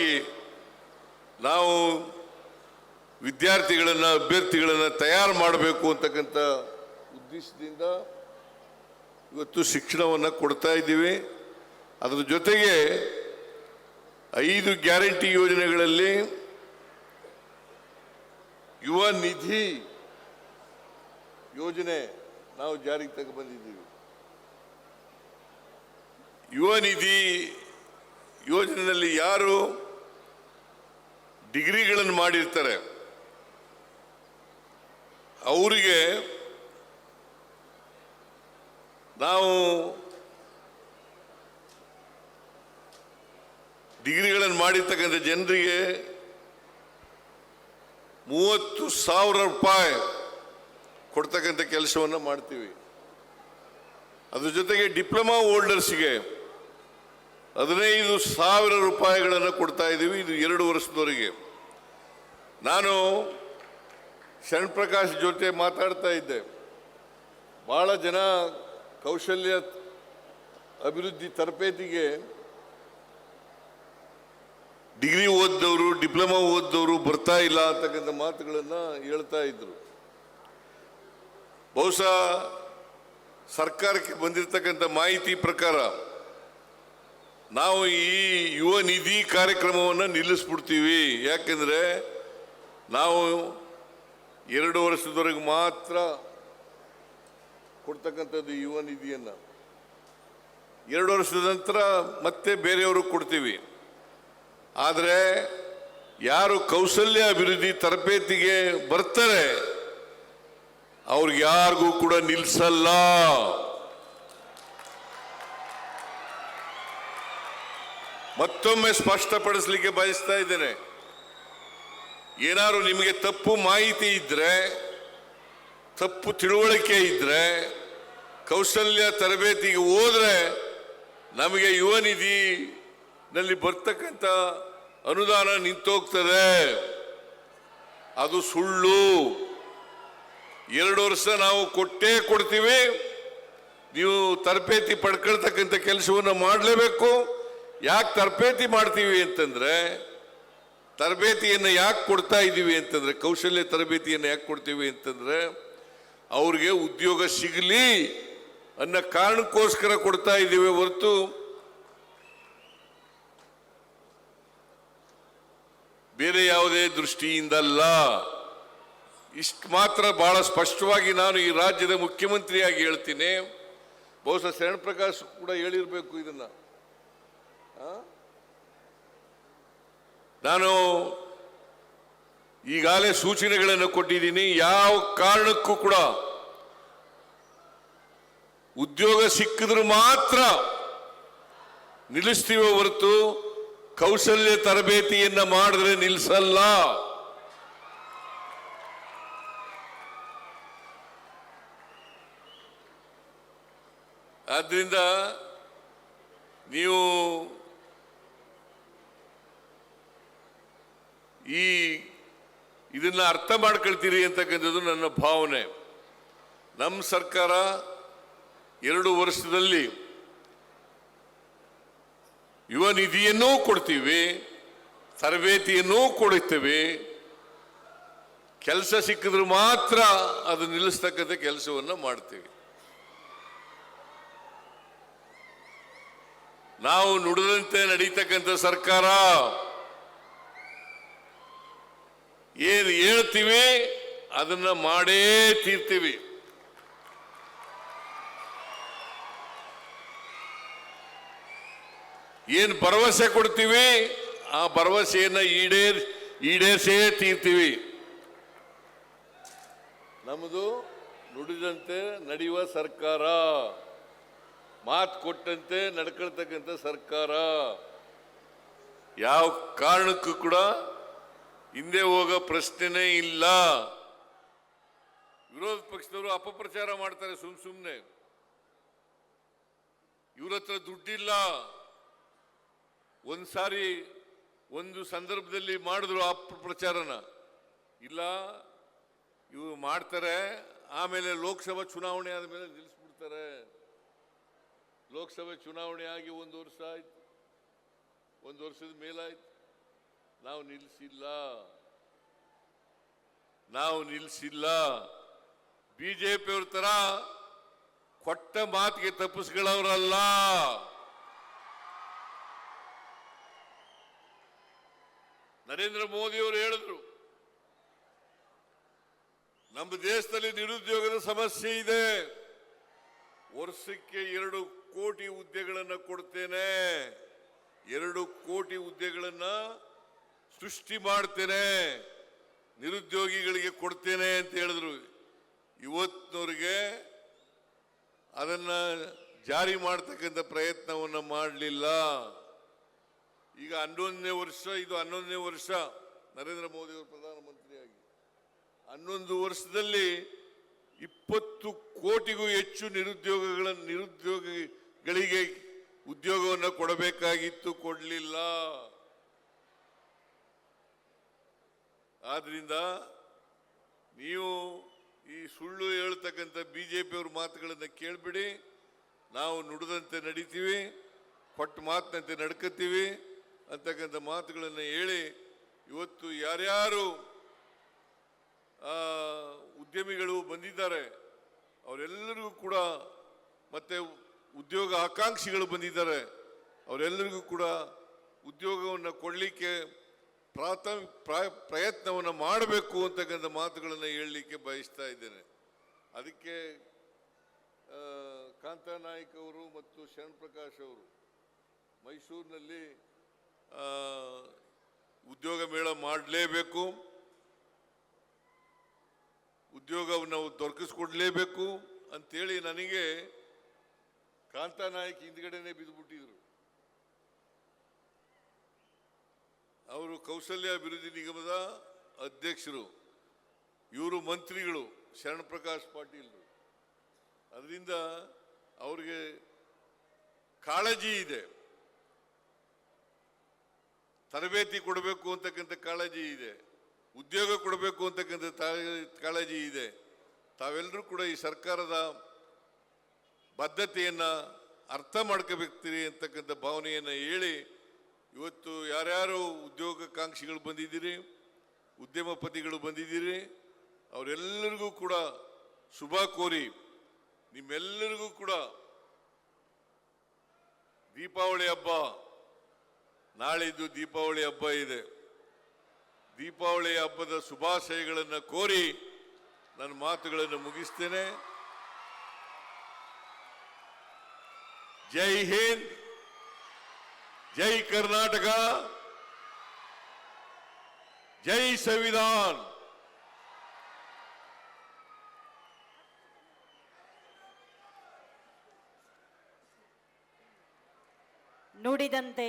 ಉತ್ತಮವಾಗಿ ನಾವು ವಿದ್ಯಾರ್ಥಿಗಳನ್ನು, ಅಭ್ಯರ್ಥಿಗಳನ್ನು ತಯಾರು ಮಾಡಬೇಕು ಅಂತಕ್ಕಂಥ ಉದ್ದೇಶದಿಂದ ಇವತ್ತು ಶಿಕ್ಷಣವನ್ನು ಕೊಡ್ತಾ ಇದ್ದೀವಿ. ಅದರ ಜೊತೆಗೆ ಐದು ಗ್ಯಾರಂಟಿ ಯೋಜನೆಗಳಲ್ಲಿ ಯುವ ನಿಧಿ ಯೋಜನೆ ನಾವು ಜಾರಿಗೆ ತಗೊಂಡ್ಬಂದಿದ್ದೀವಿ ಯುವ ನಿಧಿ ಯೋಜನೆಯಲ್ಲಿ ಯಾರು ಡಿಗ್ರಿಗಳನ್ನು ಮಾಡಿರ್ತಾರೆ. ಅವರಿಗೆ ನಾವು ಡಿಗ್ರಿಗಳನ್ನು ಮಾಡಿರ್ತಕ್ಕಂಥ ಜನರಿಗೆ ಮೂವತ್ತು ಸಾವಿರ ರೂಪಾಯಿ ಕೊಡ್ತಕ್ಕಂಥ ಕೆಲಸವನ್ನು ಮಾಡ್ತೀವಿ. ಅದ್ರ ಜೊತೆಗೆ ಡಿಪ್ಲೊಮಾ ಹೋಲ್ಡರ್ಸ್ಗೆ ಹದಿನೈದು ಸಾವಿರ ರೂಪಾಯಿಗಳನ್ನು ಕೊಡ್ತಾ ಇದ್ದೀವಿ ಇದು ಎರಡು ವರ್ಷದವರೆಗೆ. ನಾನು ಶರಣ್ ಪ್ರಕಾಶ್ ಜೊತೆ ಮಾತಾಡ್ತಾ ಇದ್ದೆ. ಭಾಳ ಜನ ಕೌಶಲ್ಯ ಅಭಿವೃದ್ಧಿ ತರಬೇತಿಗೆ ಡಿಗ್ರಿ ಓದಿದವರು, ಡಿಪ್ಲೊಮಾ ಓದಿದವರು ಬರ್ತಾ ಇಲ್ಲ ಅಂತಕ್ಕಂಥ ಮಾತುಗಳನ್ನು ಹೇಳ್ತಾ ಇದ್ರು. ಬಹುಶಃ ಸರ್ಕಾರಕ್ಕೆ ಬಂದಿರತಕ್ಕಂಥ ಮಾಹಿತಿ ಪ್ರಕಾರ ನಾವು ಈ ಯುವ ನಿಧಿ ಕಾರ್ಯಕ್ರಮವನ್ನು ನಿಲ್ಲಿಸ್ಬಿಡ್ತೀವಿ. ಯಾಕೆಂದರೆ ನಾವು ಎರಡು ವರ್ಷದವರೆಗೆ ಮಾತ್ರ ಕೊಡ್ತಕ್ಕಂಥದ್ದು ಯುವ ನಿಧಿಯನ್ನು. ಎರಡು ವರ್ಷದ ನಂತರ ಮತ್ತೆ ಬೇರೆಯವ್ರಿಗೆ ಕೊಡ್ತೀವಿ. ಆದರೆ ಯಾರು ಕೌಶಲ್ಯ ಅಭಿವೃದ್ಧಿ ತರಬೇತಿಗೆ ಬರ್ತಾರೆ, ಅವ್ರಿಗೆ ಯಾರಿಗೂ ಕೂಡ ನಿಲ್ಸಲ್ಲ. ಮತ್ತೊಮ್ಮೆ ಸ್ಪಷ್ಟಪಡಿಸಲಿಕ್ಕೆ ಬಯಸ್ತಾ ಇದ್ದೇನೆ. ಏನಾದ್ರು ನಿಮಗೆ ತಪ್ಪು ಮಾಹಿತಿ ಇದ್ರೆ, ತಪ್ಪು ತಿಳುವಳಿಕೆ ಇದ್ರೆ, ಕೌಶಲ್ಯ ತರಬೇತಿಗೆ ಹೋದ್ರೆ ನಮಗೆ ಯುವ ನಿಧಿನಲ್ಲಿ ಬರ್ತಕ್ಕಂಥ ಅನುದಾನ ನಿಂತೋಗ್ತದೆ. ಅದು ಸುಳ್ಳು. ಎರಡು ವರ್ಷ ನಾವು ಕೊಟ್ಟೇ ಕೊಡ್ತೀವಿ. ನೀವು ತರಬೇತಿ ಪಡ್ಕೊಳ್ತಕ್ಕಂಥ ಕೆಲಸವನ್ನು ಮಾಡಲೇಬೇಕು. ಯಾಕೆ ತರಬೇತಿ ಮಾಡ್ತೀವಿ ಅಂತಂದ್ರೆ, ತರಬೇತಿಯನ್ನು ಯಾಕೆ ಕೊಡ್ತಾ ಇದ್ದೀವಿ ಅಂತಂದ್ರೆ, ಕೌಶಲ್ಯ ತರಬೇತಿಯನ್ನು ಯಾಕೆ ಕೊಡ್ತೀವಿ ಅಂತಂದ್ರೆ, ಅವ್ರಿಗೆ ಉದ್ಯೋಗ ಸಿಗಲಿ ಅನ್ನೋ ಕಾರಣಕ್ಕೋಸ್ಕರ ಕೊಡ್ತಾ ಇದ್ದೀವಿ ಹೊರತು ಬೇರೆ ಯಾವುದೇ ದೃಷ್ಟಿಯಿಂದಲ್ಲ ಇಷ್ಟು ಮಾತ್ರ ಬಹಳ ಸ್ಪಷ್ಟವಾಗಿ ನಾನು ಈ ರಾಜ್ಯದ ಮುಖ್ಯಮಂತ್ರಿಯಾಗಿ ಹೇಳ್ತೀನಿ ಬಹುಶಃ ಶರಣ್ ಪ್ರಕಾಶ್ ಕೂಡ ಹೇಳಿರಬೇಕು ಇದನ್ನ? ನಾನು ಈಗಾಗಲೇ ಸೂಚನೆಗಳನ್ನು ಕೊಟ್ಟಿದ್ದೀನಿ. ಯಾವ ಕಾರಣಕ್ಕೂ ಕೂಡ ಉದ್ಯೋಗ ಸಿಕ್ಕಿದ್ರು ಮಾತ್ರ ನಿಲ್ಲಿಸ್ತೀವೋ ಹೊರತು ಕೌಶಲ್ಯ ತರಬೇತಿಯನ್ನ ಮಾಡಿದ್ರೆ ನಿಲ್ಲಿಸಲ್ಲ ಆದ್ದರಿಂದ ನೀವು ಈ ಇದನ್ನು ಅರ್ಥ ಮಾಡ್ಕೊಳ್ತೀರಿ ಅಂತಕ್ಕಂಥದ್ದು ನನ್ನ ಭಾವನೆ. ನಮ್ಮ ಸರ್ಕಾರ ಎರಡು ವರ್ಷದಲ್ಲಿ ಯುವ ನಿಧಿಯನ್ನೂ ಕೊಡ್ತೀವಿ, ತರಬೇತಿಯನ್ನೂ ಕೊಡುತ್ತೇವೆ. ಕೆಲಸ ಸಿಕ್ಕಿದ್ರೆ ಮಾತ್ರ ಅದು ನಿಲ್ಲಿಸ್ತಕ್ಕಂಥ ಕೆಲಸವನ್ನು ಮಾಡ್ತೀವಿ. ನಾವು ನುಡಿದಂತೆ ನಡೀತಕ್ಕಂಥ ಸರ್ಕಾರ ಏನು ಹೇಳ್ತೀವಿ ಅದನ್ನ ಮಾಡೇ ತೀರ್ತೀವಿ. ಏನು ಭರವಸೆ ಕೊಡ್ತೀವಿ, ಆ ಭರವಸೆಯನ್ನ ಈಡೇ, ಈಡೇರಿಸೇ ತೀರ್ತೀವಿ. ನಮ್ಮದು ನುಡಿದಂತೆ ನಡೆಯುವ ಸರ್ಕಾರ. ಮಾತು ಕೊಟ್ಟಂತೆ ನಡ್ಕೊಳ್ತಕ್ಕಂಥ ಸರ್ಕಾರ. ಯಾವ ಕಾರಣಕ್ಕೂ ಕೂಡ ಹಿಂದೆ ಹೋಗೋ ಪ್ರಶ್ನೆನೇ ಇಲ್ಲ. ವಿರೋಧ ಪಕ್ಷದವರು ಅಪಪ್ರಚಾರ ಮಾಡ್ತಾರೆ ಸುಮ್ ಸುಮ್ನೆ. ಇವ್ರ ಹತ್ರ ದುಡ್ಡಿಲ್ಲ. ಒಂದ್ಸಾರಿ ಒಂದು ಸಂದರ್ಭದಲ್ಲಿ ಮಾಡಿದ್ರು ಅಪಪ್ರಚಾರನ ಇಲ್ಲ, ಇವರು ಮಾಡ್ತಾರೆ, ಆಮೇಲೆ ಲೋಕಸಭಾ ಚುನಾವಣೆ ಆದಮೇಲೆ ನಿಲ್ಲಿಸ್ಬಿಡ್ತಾರೆ ಲೋಕಸಭೆ ಚುನಾವಣೆ ಆಗಿ ಒಂದು ವರ್ಷ ಆಯ್ತು. ಒಂದು ವರ್ಷದ ಮೇಲಾಯ್ತು. ನಾವು ನಿಲ್ಲಿಸಿಲ್ಲ ನಾವು ನಿಲ್ಲಿಸಿಲ್ಲ ಬಿಜೆಪಿಯವ್ರ ತರ ಕೊಟ್ಟ ಮಾತಿಗೆ ತಪ್ಪಿಸ್ಗಳವರಲ್ಲ. ನರೇಂದ್ರ ಮೋದಿಯವರು ಹೇಳಿದ್ರು, ನಮ್ಮ ದೇಶದಲ್ಲಿ ನಿರುದ್ಯೋಗದ ಸಮಸ್ಯೆ ಇದೆ. ವರ್ಷಕ್ಕೆ ಎರಡು ಕೋಟಿ ಹುದ್ದೆಗಳನ್ನು ಕೊಡ್ತೇನೆ. ಎರಡು ಕೋಟಿ ಹುದ್ದೆಗಳನ್ನ ಸೃಷ್ಟಿ ಮಾಡ್ತೇನೆ, ನಿರುದ್ಯೋಗಿಗಳಿಗೆ ಕೊಡ್ತೇನೆ ಅಂತ ಹೇಳಿದ್ರು. ಇವತ್ತಿನವ್ರಿಗೆ ಅದನ್ನ ಜಾರಿ ಮಾಡ್ತಕ್ಕಂಥ ಪ್ರಯತ್ನವನ್ನು ಮಾಡಲಿಲ್ಲ. ಈಗ ಹನ್ನೊಂದನೇ ವರ್ಷ, ಇದು ಹನ್ನೊಂದನೇ ವರ್ಷ, ನರೇಂದ್ರ ಮೋದಿ ಅವರು ಪ್ರಧಾನಮಂತ್ರಿಯಾಗಿ. ಹನ್ನೊಂದು ವರ್ಷದಲ್ಲಿ ಇಪ್ಪತ್ತು ಕೋಟಿಗೂ ಹೆಚ್ಚು ನಿರುದ್ಯೋಗಗಳ, ನಿರುದ್ಯೋಗಿಗಳಿಗೆ ಉದ್ಯೋಗವನ್ನು ಕೊಡಬೇಕಾಗಿತ್ತು ಆದ್ರಿಂದ ನೀವು ಈ ಸುಳ್ಳು ಹೇಳ್ತಕ್ಕಂಥ ಪಿಯವ್ರ ಮಾತುಗಳನ್ನು ಕೇಳ್ಬಿಡಿ. ನಾವು ನುಡಿದಂತೆ ನಡೀತೀವಿ ಕೊಟ್ಟ ಮಾತಿನಂತೆ ನಡ್ಕೋತೀವಿ ಅಂತಕ್ಕಂಥ ಮಾತುಗಳನ್ನು ಹೇಳಿ ಇವತ್ತು ಯಾರ್ಯಾರು ಉದ್ಯಮಿಗಳು ಬಂದಿದ್ದಾರೆ, ಅವರೆಲ್ಲರಿಗೂ ಕೂಡ ಮತ್ತೆ ಉದ್ಯೋಗ ಆಕಾಂಕ್ಷಿಗಳು ಬಂದಿದ್ದಾರೆ, ಅವರೆಲ್ಲರಿಗೂ ಕೂಡ ಉದ್ಯೋಗವನ್ನು ಕೊಡಲಿಕ್ಕೆ ಪ್ರಾಥಮಿಕ ಪ್ರ- ಪ್ರಯತ್ನವನ್ನು ಮಾಡಬೇಕು ಅಂತಕ್ಕಂಥ ಮಾತುಗಳನ್ನು ಹೇಳಲಿಕ್ಕೆ ಬಯಸ್ತಾ ಇದ್ದೇನೆ. ಅದಕ್ಕೆ ಕಾಂತಾ ನಾಯ್ಕ ಅವರು ಮತ್ತು ಶರಣ್ ಪ್ರಕಾಶ್ ಅವರು ಮೈಸೂರಿನಲ್ಲಿ ಉದ್ಯೋಗ ಮೇಳ ಮಾಡಲೇಬೇಕು. ಉದ್ಯೋಗವನ್ನು ನಾವು ದೊರಕಿಸ್ಕೊಡ್ಲೇಬೇಕು. ಅಂತೇಳಿ ನನಗೆ ಕಾಂತಾ ನಾಯಕ್ ಹಿಂದ್ಗಡೆನೆ ಬಿದ್ದುಬಿಟ್ಟಿದ್ರು. ಅವರು ಕೌಶಲ್ಯ ಅಭಿವೃದ್ಧಿ ನಿಗಮದ ಅಧ್ಯಕ್ಷರು, ಇವರು ಮಂತ್ರಿಗಳು, ಶರಣ್ ಪ್ರಕಾಶ್ ಪಾಟೀಲ್ ಅದರಿಂದ ಅವ್ರಿಗೆ ಕಾಳಜಿ ಇದೆ. ತರಬೇತಿ ಕೊಡಬೇಕು ಅಂತಕ್ಕಂಥ ಕಾಳಜಿ ಇದೆ. ಉದ್ಯೋಗ ಕೊಡಬೇಕು ಅಂತಕ್ಕಂಥ ಕಾಳಜಿ ಇದೆ. ತಾವೆಲ್ಲರೂ ಕೂಡ ಈ ಸರ್ಕಾರದ ಬದ್ಧತೆಯನ್ನು ಅರ್ಥ ಮಾಡ್ಕೋಬೇಕ್ತೀರಿ ಅಂತಕ್ಕಂಥ ಭಾವನೆಯನ್ನು ಹೇಳಿ ಇವತ್ತು ಯಾರ್ಯಾರು ಉದ್ಯೋಗಾಕಾಂಕ್ಷಿಗಳು ಬಂದಿದ್ದೀರಿ, ಉದ್ಯಮಪತಿಗಳು ಬಂದಿದ್ದೀರಿ, ಅವರೆಲ್ಲರಿಗೂ ಕೂಡ ಶುಭ ಕೋರಿ, ನಿಮ್ಮೆಲ್ಲರಿಗೂ ಕೂಡ ದೀಪಾವಳಿ ಹಬ್ಬ, ನಾಳಿದ್ದು ದೀಪಾವಳಿ ಹಬ್ಬ ಇದೆ. ದೀಪಾವಳಿ ಹಬ್ಬದ ಶುಭಾಶಯಗಳನ್ನು ಕೋರಿ ನನ್ನ ಮಾತುಗಳನ್ನು ಮುಗಿಸ್ತೇನೆ. ಜೈ ಹಿಂದ್! ಜೈ ಕರ್ನಾಟಕ ಜೈ ಸಂವಿಧಾನ್ ನುಡಿದಂತೆ